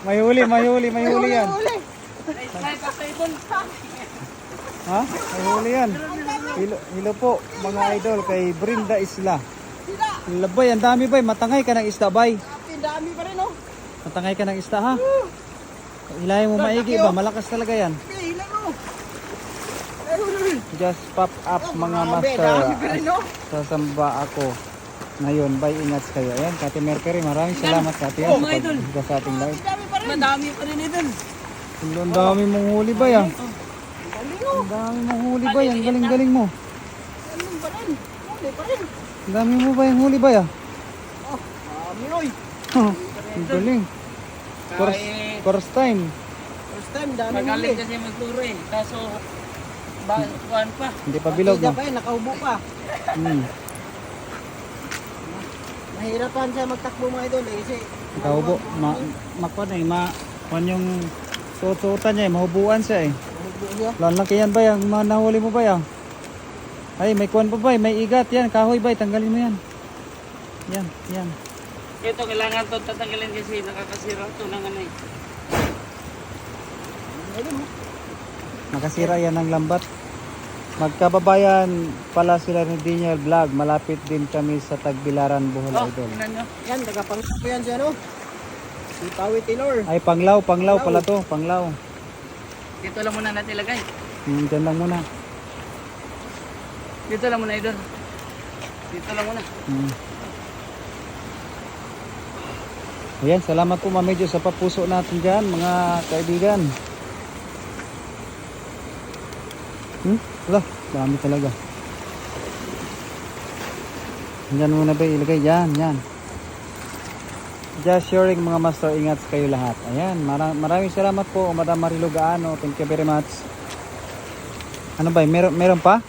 May huli, may huli, may huli yan. Ha? May huli yan. Hilo, hilo po, mga idol, kay Brinda Isla. Labay, ang dami bay. Matangay ka ng isda bay. Grabe, dami pa rin oh. Matangay ka ng isda ha. Hilahin mo maigi ba? Malakas talaga yan. Just pop up mga master. Sasamba ako. Ngayon, bye ingat kayo. Ayan, Kati Mercury, maraming salamat Kati Oh, yan mga sa idol. pag sa ating live. Dami pa rin. Madami pa rin idol. Ang dami mong huli ba yan? Oh. Ang dami mong huli ba yan? Galing-galing mo. Galing pa rin. Huli pa rin. Ang dami mo ba yung huli ba yan? Oh, dami oy. Ang galing. First, first time. First time, dami magaling huli. kasi magturo eh. Kaso, ba, pa. Hindi pa bilog Partida no? pa eh, nakaubo pa. Hmm. Mahirapan siya magtakbo mga idol eh. Kasi Kaubo. Ma, makwan eh. Ma, kwan yung suot-suotan niya eh. Mahubuan siya eh. Mahugbo siya. Lalaki yan ba yung mga nahuli mo ba yan? Ay, may kwan pa ba? May igat yan. Kahoy ba? Tanggalin mo yan. Yan, yan. Ito, kailangan to tatanggalin kasi nakakasira to ng ano eh. Ayun oh. Nakasira yan ng lambat. Magkababayan pala sila ni Daniel Vlog. Malapit din kami sa Tagbilaran, Bohol Oh, Idol. tingnan nyo. Yan, tagapangko yan siya no. Si Pawi Taylor. Ay, panglaw, panglaw pala to. Panglaw. Dito lang muna natin ilagay. Hmm, dyan lang muna. Dito lang muna idol. Dito lang muna. Hmm. Ayan, salamat po mamedyo sa papuso natin dyan, mga kaibigan. Hmm? Wala, dami talaga. Yan muna ba ilagay? Yan, yan. Just sharing mga master, ingat kayo lahat. Ayan, mara- maraming salamat po, Madam Marilu Gaano. Thank you very much. Ano ba, meron, meron pa?